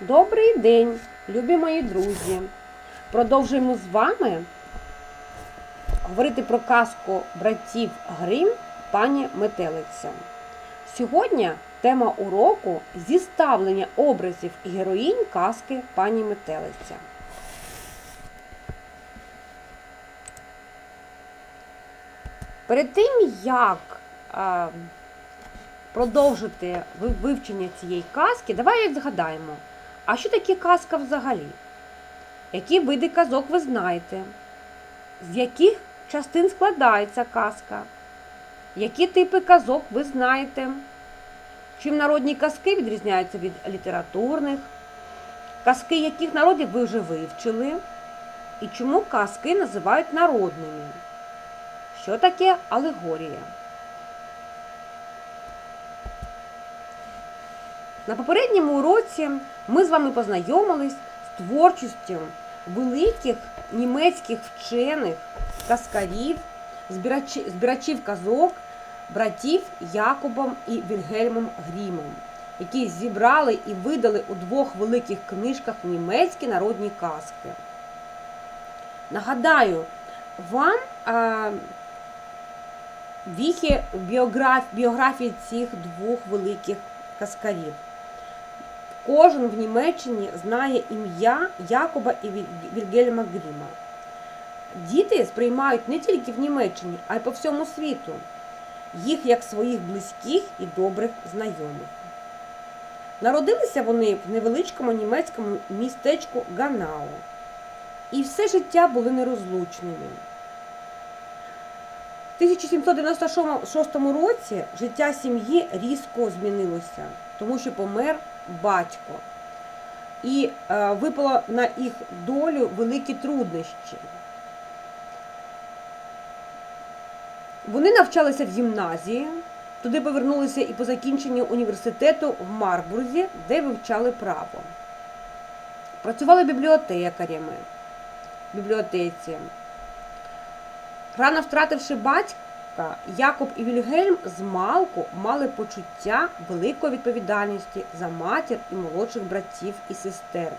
Добрий день, любі мої друзі! Продовжуємо з вами говорити про казку братів Грим пані Метелиця. Сьогодні тема уроку зіставлення образів героїнь казки пані Метелиця. Перед тим, як продовжити вивчення цієї казки, давай згадаємо, а що таке казка взагалі? Які види казок ви знаєте? З яких частин складається казка? Які типи казок ви знаєте? Чим народні казки відрізняються від літературних? Казки яких народів ви вже вивчили? І чому казки називають народними? Що таке алегорія? На попередньому уроці ми з вами познайомились з творчістю великих німецьких вчених, каскарів, збирачі- збирачів казок, братів Якобом і Вільгельмом Грімом, які зібрали і видали у двох великих книжках німецькі народні казки. Нагадаю вам а, віхи біограф, біографії цих двох великих каскарів. Кожен в Німеччині знає ім'я Якоба і Віль- Вільгельма Гріма. Діти сприймають не тільки в Німеччині, а й по всьому світу їх як своїх близьких і добрих знайомих. Народилися вони в невеличкому німецькому містечку Ганау. І все життя були нерозлучними. В 1796 році життя сім'ї різко змінилося, тому що помер батько. І е, випало на їх долю великі труднощі. Вони навчалися в гімназії, туди повернулися і по закінченню університету в Марбурзі, де вивчали право. Працювали бібліотекарями в бібліотеці. Рано втративши батька, Якоб і Вільгельм з малку мали почуття великої відповідальності за матір і молодших братів і сестер,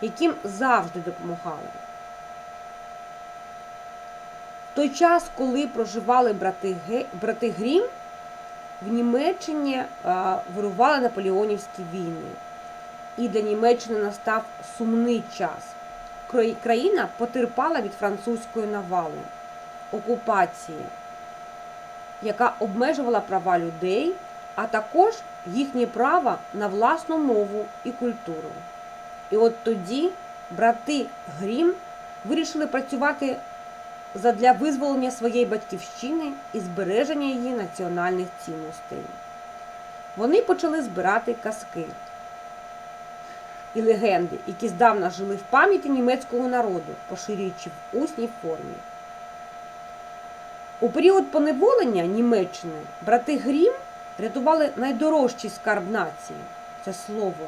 яким завжди допомагали. В той час, коли проживали брати, брати Грім, в Німеччині а, вирували наполеонівські війни. І для Німеччини настав сумний час. Країна потерпала від французької навали, окупації, яка обмежувала права людей, а також їхнє право на власну мову і культуру. І от тоді брати Грім вирішили працювати задля визволення своєї батьківщини і збереження її національних цінностей. Вони почали збирати казки і легенди, які здавна жили в пам'яті німецького народу, поширюючи в усній формі. У період поневолення Німеччини брати Грім рятували найдорожчий скарб нації це слово.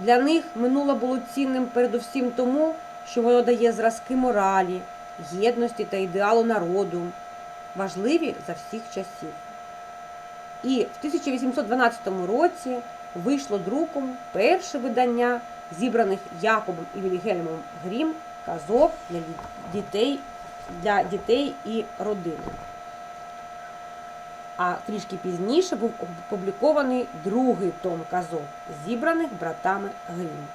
Для них минуле було цінним передусім тому, що воно дає зразки моралі, єдності та ідеалу народу, важливі за всіх часів. І в 1812 році вийшло друком перше видання зібраних Якобом і Вільгельмом Грім казок для дітей, для дітей і родини. А трішки пізніше був опублікований другий том казок, зібраних братами Грім.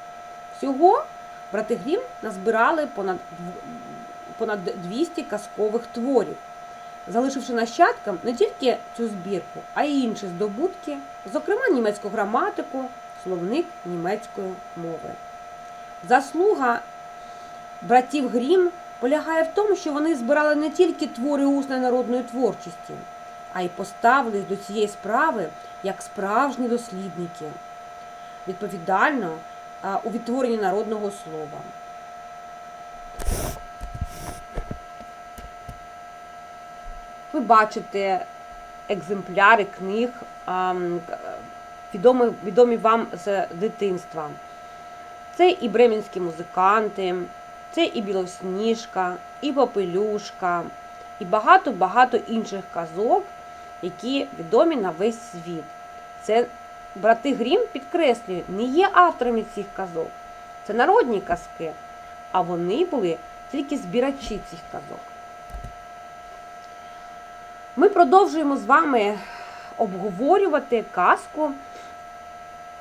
Всього брати Грім назбирали понад, понад 200 казкових творів, залишивши нащадкам не тільки цю збірку, а й інші здобутки, зокрема німецьку граматику, словник німецької мови. Заслуга братів Грім полягає в тому, що вони збирали не тільки твори усної народної творчості, а й поставились до цієї справи як справжні дослідники, відповідально у відтворенні народного слова. Ви бачите екземпляри книг, відомі, вам з дитинства. Це і бременські музиканти, це і білосніжка, і попелюшка, і багато-багато інших казок, які відомі на весь світ. Це брати Грім підкреслюю, не є авторами цих казок. Це народні казки, а вони були тільки збирачі цих казок. Ми продовжуємо з вами обговорювати казку,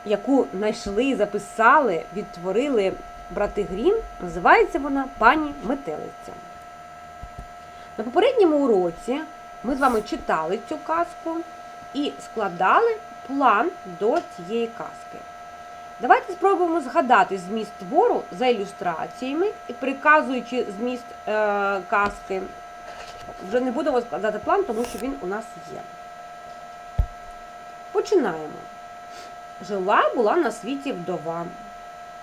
яку знайшли, записали, відтворили брати Грім. Називається вона Пані Метелиця. На попередньому уроці ми з вами читали цю казку і складали план до цієї казки. Давайте спробуємо згадати зміст твору за ілюстраціями і приказуючи зміст е, казки. Вже не будемо складати план, тому що він у нас є. Починаємо. Жила була на світі вдова,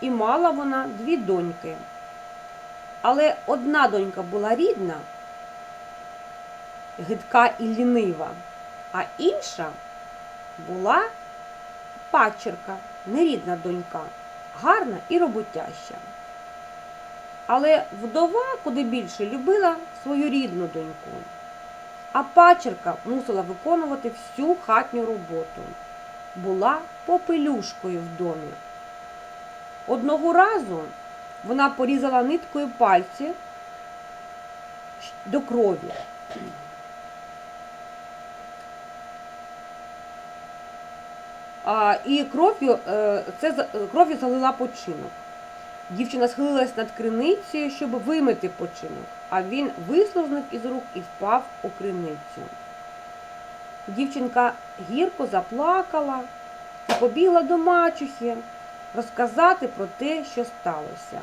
і мала вона дві доньки. Але одна донька була рідна, гидка і лінива, а інша була пачерка, нерідна донька, гарна і роботяща. Але вдова куди більше любила свою рідну доньку, а пачерка мусила виконувати всю хатню роботу, була попелюшкою в домі. Одного разу вона порізала ниткою пальці до крові. А, і кров'ю е, це кров'ю залила починок. Дівчина схилилась над криницею, щоб вимити починок, а він вислизнув із рук і впав у криницю. Дівчинка гірко заплакала і побігла до мачухи розказати про те, що сталося.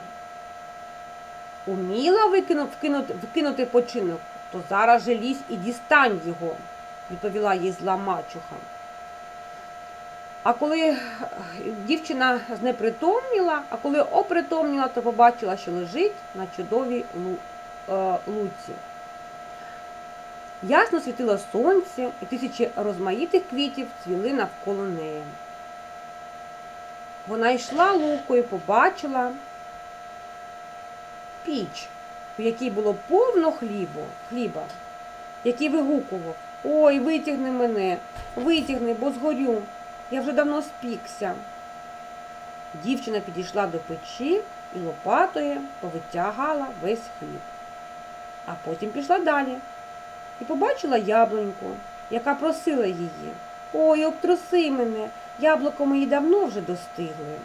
Уміла викину- вкинути, вкинути починок, то зараз же лізь і дістань його, відповіла їй зла мачуха. А коли е, дівчина знепритомніла, а коли опритомніла, то побачила, що лежить на чудовій е, луці. Ясно світило сонце, і тисячі розмаїтих квітів цвіли навколо неї. Вона йшла лукою, побачила піч, у якій було повно хлібу, хліба, який вигукував Ой, витягни мене, витягни, бо згорю. Я вже давно спікся. Дівчина підійшла до печі і лопатою повитягала весь хліб. А потім пішла далі і побачила яблуньку, яка просила її. Ой, обтруси мене, яблуко мої давно вже достигли.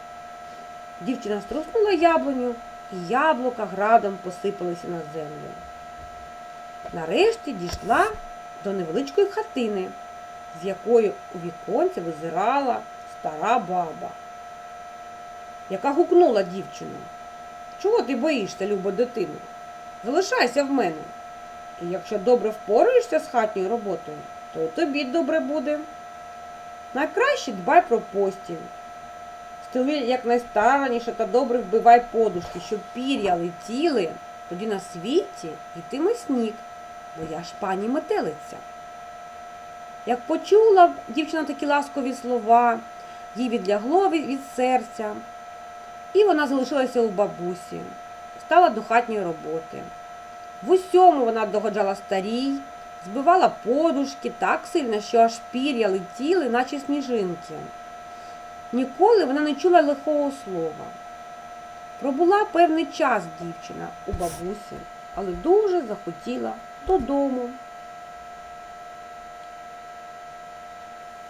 Дівчина струснула яблуню, і яблука градом посипалися на землю. Нарешті дійшла до невеличкої хатини, з якої у віконці визирала стара баба, яка гукнула дівчину. Чого ти боїшся, люба дитино? Залишайся в мене. І якщо добре впораєшся з хатньою роботою, то тобі добре буде. Найкраще дбай про постіль. Стели якнайстараніше та добре вбивай подушки, щоб пір'я летіли, тоді на світі йтиме сніг, бо я ж пані метелиця. Як почула дівчина такі ласкові слова, їй відлягло від серця, і вона залишилася у бабусі, стала до хатньої роботи. В усьому вона догоджала старій, збивала подушки так сильно, що аж пір'я летіли, наче сніжинки. Ніколи вона не чула лихого слова. Пробула певний час дівчина у бабусі, але дуже захотіла додому.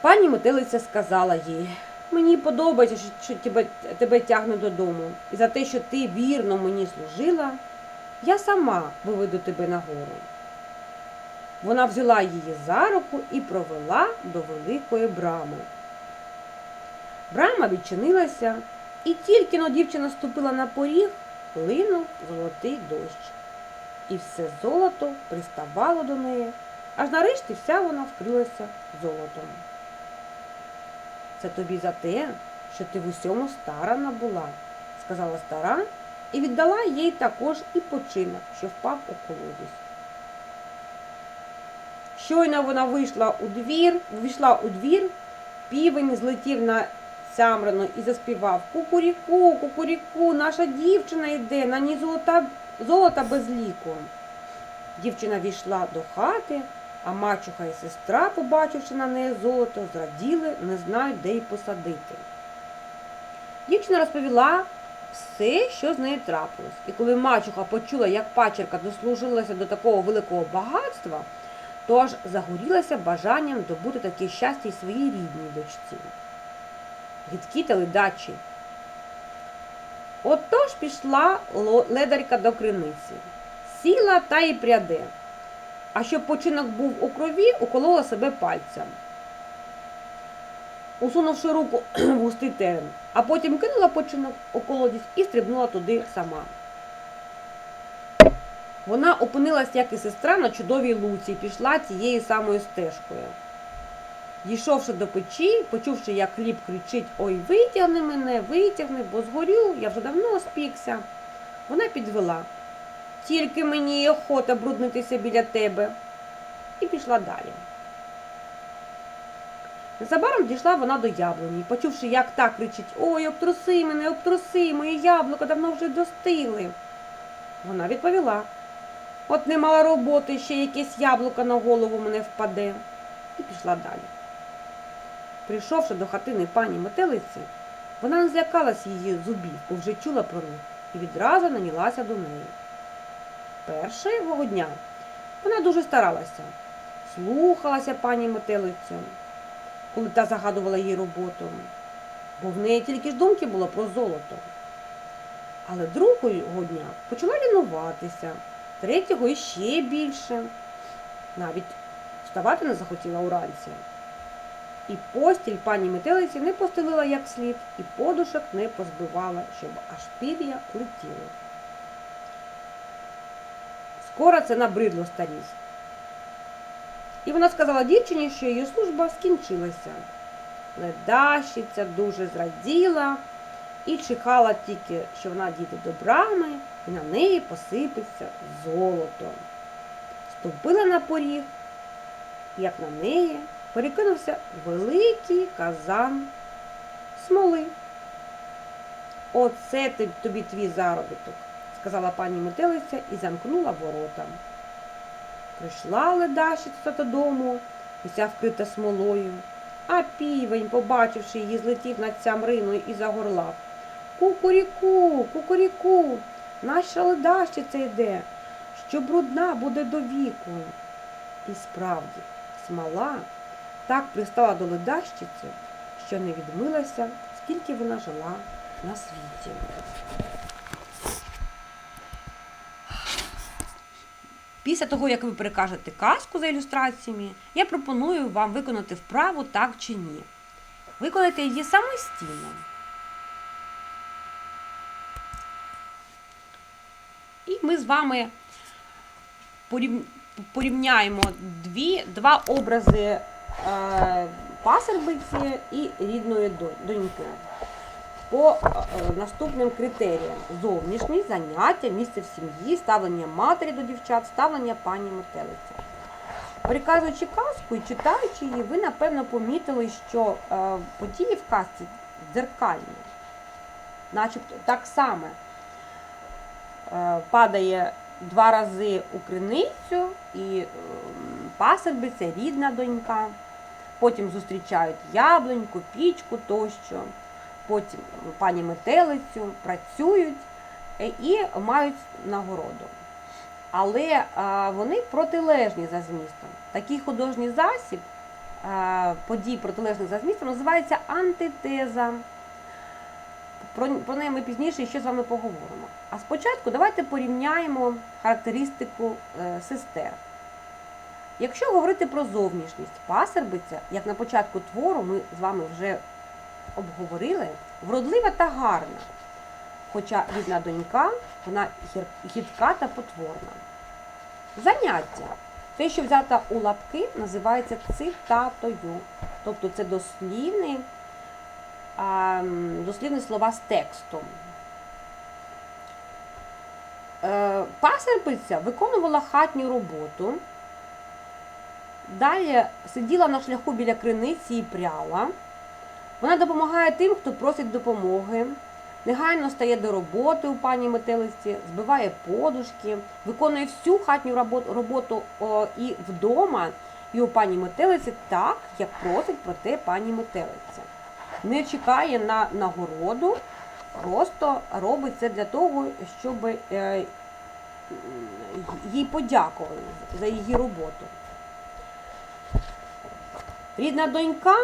Пані метелиця сказала їй, мені подобається, що- тебе, тебе тягне додому. І за те, що ти вірно мені служила, я сама виведу тебе нагору. Вона взяла її за руку і провела до великої брами. Брама відчинилася, і тільки но дівчина ступила на поріг, линув золотий дощ. І все золото приставало до неї, аж нарешті вся вона вкрилася золотом. Це тобі за те, що ти в усьому старана була, сказала стара і віддала їй також і починок, що впав у колодязь. Щойно вона вийшла у двір, вийшла у двір, півень злетів на сямрану і заспівав Кукуріку, кукуріку, наша дівчина йде, на ній золота, золота без ліку. Дівчина війшла до хати, А мачуха і сестра, побачивши на неї золото, зраділи, не знають, де й посадити. Дівчина розповіла все, що з нею трапилось. І коли мачуха почула, як пачерка дослужилася до такого великого багатства, то аж загорілася бажанням добути таке щастя й своїй рідній дочці. Гідкі та ледачі. Отож пішла ледарка до криниці, сіла та й пряде. А щоб починок був у крові, уколола себе пальцем, усунувши руку в густий терен, а потім кинула починок у колодязь і стрибнула туди сама. Вона опинилась, як і сестра, на чудовій луці і пішла тією самою стежкою. Дійшовши до печі, почувши, як хліб кричить Ой, витягни мене, витягни, бо згорю, я вже давно спікся. Вона підвела. Тільки мені охота бруднитися біля тебе. І пішла далі. Незабаром дійшла вона до яблуні, почувши, як та кричить Ой, обтруси мене, обтруси, мої яблука давно вже достигли. Вона відповіла От не мала роботи, ще якесь яблуко на голову мене впаде. І пішла далі. Прийшовши до хатини пані метелиці, вона не злякалась її зубів, бо вже чула про них, і відразу нанялася до неї. Першого дня вона дуже старалася, слухалася пані метелицю, коли та загадувала їй роботу, бо в неї тільки ж думки було про золото. Але другого дня почала лінуватися, третього іще більше. Навіть вставати не захотіла уранці. І постіль пані метелиці не постелила як слід, і подушок не позбивала, щоб аж пір'я летіло. Скоро це набридло старій. І вона сказала дівчині, що її служба скінчилася. Ледащиця дуже зраділа і чекала тільки, що вона дійде до брами, і на неї посипеться золото. Ступила на поріг, як на неї перекинувся великий казан смоли. Оце тобі твій заробіток, сказала пані метелиця і замкнула ворота. Прийшла ледащиця додому, уся вкрита смолою, а півень, побачивши її, злетів над цямриною і загорлав. Кукуріку, кукуріку, наша ледащиця йде, що брудна буде до віку. І справді, смола так пристала до ледащиці, що не відмилася, скільки вона жила на світі. Після того, як ви перекажете казку за ілюстраціями, я пропоную вам виконати вправу так чи ні. Виконайте її самостійно. Ми з вами порівняємо дві, два образи е, пасербиці і рідної доньки. По е, наступним критеріям: зовнішні заняття, місце в сім'ї, ставлення матері до дівчат, ставлення пані метелиці. Переказуючи казку і читаючи її, ви напевно помітили, що е, події в казці дзеркальні, начебто так само падає два рази у криницю, і е, пасербиця, рідна донька. Потім зустрічають яблуньку, пічку тощо. Потім пані метелицю, працюють е, і мають нагороду. Але е, вони протилежні за змістом. Такий художній засіб е, подій протилежних за змістом називається антитеза. Про, про неї ми пізніше ще з вами поговоримо. А спочатку давайте порівняємо характеристику е, сестер. Якщо говорити про зовнішність, пасербиця, як на початку твору, ми з вами вже обговорили, вродлива та гарна. Хоча рідна донька, вона гідка та потворна. Заняття. Те, що взято у лапки, називається цитатою. Тобто це дослівний, а, дослівні слова з текстом. Е, Пасербиця виконувала хатню роботу. Далі сиділа на шляху біля криниці і пряла. Вона допомагає тим, хто просить допомоги. Негайно стає до роботи у пані метелиці, збиває подушки, виконує всю хатню роботу і вдома, І у пані метелиці так, як просить про те пані метелиця. Не чекає на нагороду, просто робить це для того, щоб е, їй подякували за її роботу. Рідна донька,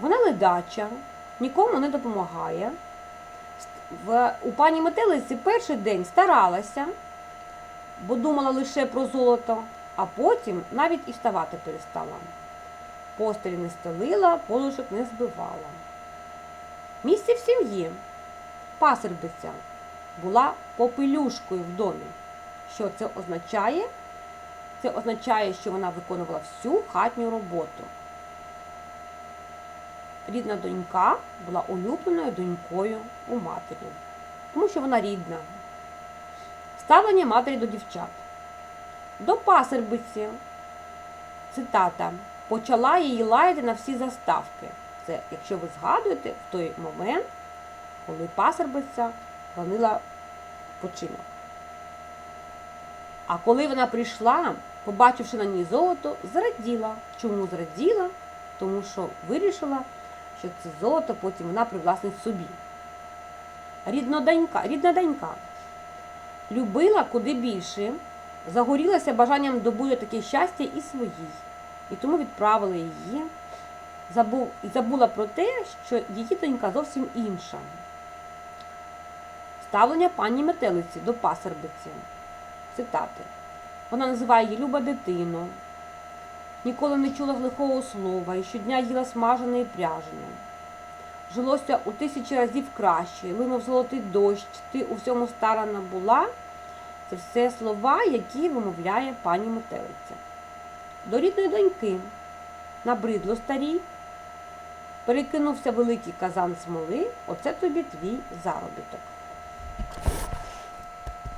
вона ледача, нікому не допомагає. У пані метелиці перший день старалася, бо думала лише про золото, а потім навіть і вставати перестала. Постелі не стелила, полушок не збивала. Місце в сім'ї. Пасербиця була попелюшкою в домі. Що це означає? Це означає, що вона виконувала всю хатню роботу. Рідна донька була улюбленою донькою у матері, тому що вона рідна. Ставлення матері до дівчат. До пасербиці, цитата, почала її лаяти на всі заставки. Це, якщо ви згадуєте, в той момент, коли пасербиця планила починок. А коли вона прийшла, побачивши на ній золото, зраділа. Чому зраділа? Тому що вирішила, що це золото потім вона привласнить собі. Рідна донька, рідна донька любила куди більше, загорілася бажанням добути таке щастя і своїй. І тому відправила її, забув, і забула про те, що її донька зовсім інша. Ставлення пані метелиці до пасербиці. Цитати. Вона називає її Люба дитину. Ніколи не чула глухого слова і щодня їла смажене і пряжене. Жилося у тисячі разів краще, линув золотий дощ, ти у всьому старана була. Це все слова, які вимовляє пані метелиця. До рідної доньки набридло старій, перекинувся великий казан смоли, оце тобі твій заробіток.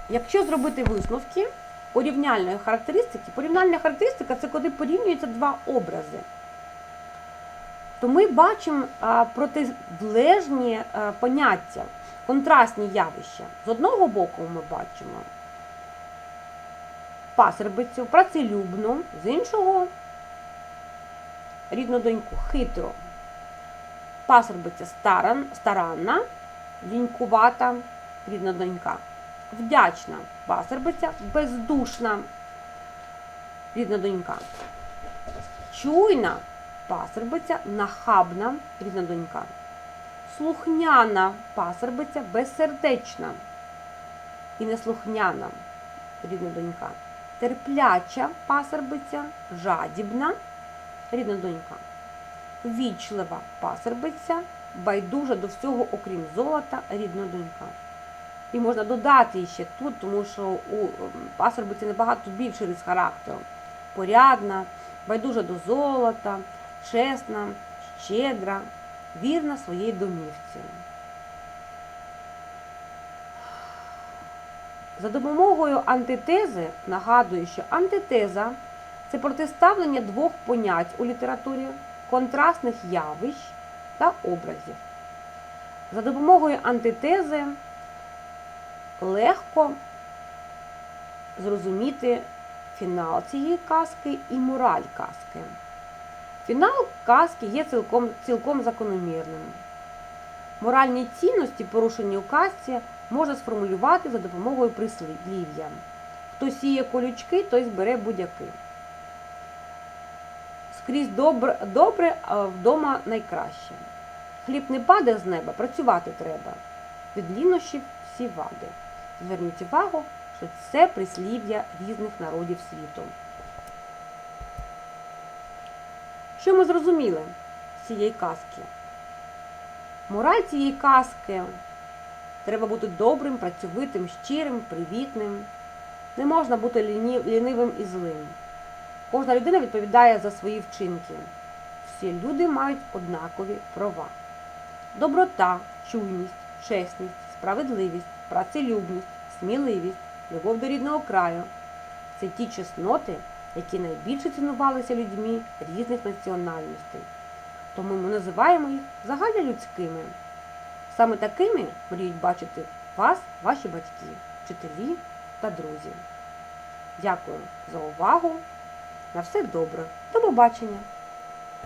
Якщо зробити висновки порівняльної характеристики, порівняльна характеристика це коли порівнюються два образи. То ми бачимо протилежні поняття, контрастні явища. З одного боку ми бачимо пасербицю, працелюбну, з іншого рідну доньку хитро. Пасербиця старан, старанна, лінькувата, рідна донька. Вдячна пасербиця, бездушна, рідна донька. Чуйна пасербиця, нахабна, рідна донька. Слухняна пасербиця, безсердечна і неслухняна, рідна донька. Терпляча пасербиця, жадібна, рідна донька. Вічлива пасербиця, байдужа до всього, окрім золота, рідна донька. І можна додати ще тут, тому що у пасербиці набагато більше рис характеру. Порядна, байдужа до золота, чесна, щедра, вірна своїй домівці. За допомогою антитези нагадую, що антитеза це протиставлення двох понять у літературі, контрастних явищ та образів. За допомогою антитези легко зрозуміти фінал цієї казки і мораль казки. Фінал казки є цілком, цілком закономірним. Моральні цінності, порушені у казці, можна сформулювати за допомогою прислів'я. Хто сіє колючки, той збере будь-яки. Скрізь добре, добре, а вдома найкраще. Хліб не паде з неба, працювати треба. Від лінощів всі вади. Зверніть увагу, що це прислів'я різних народів світу. Що ми зрозуміли з цієї казки? Мораль цієї казки треба бути добрим, працьовитим, щирим, привітним. Не можна бути лінивим і злим. Кожна людина відповідає за свої вчинки. Всі люди мають однакові права. Доброта, чуйність, чесність, справедливість, працелюбність, сміливість, любов до рідного краю це ті чесноти, які найбільше цінувалися людьми різних національностей. Тому ми називаємо їх загальнолюдськими. Саме такими мріють бачити вас, ваші батьки, вчителі та друзі. Дякую за увагу. На все добре. До побачення!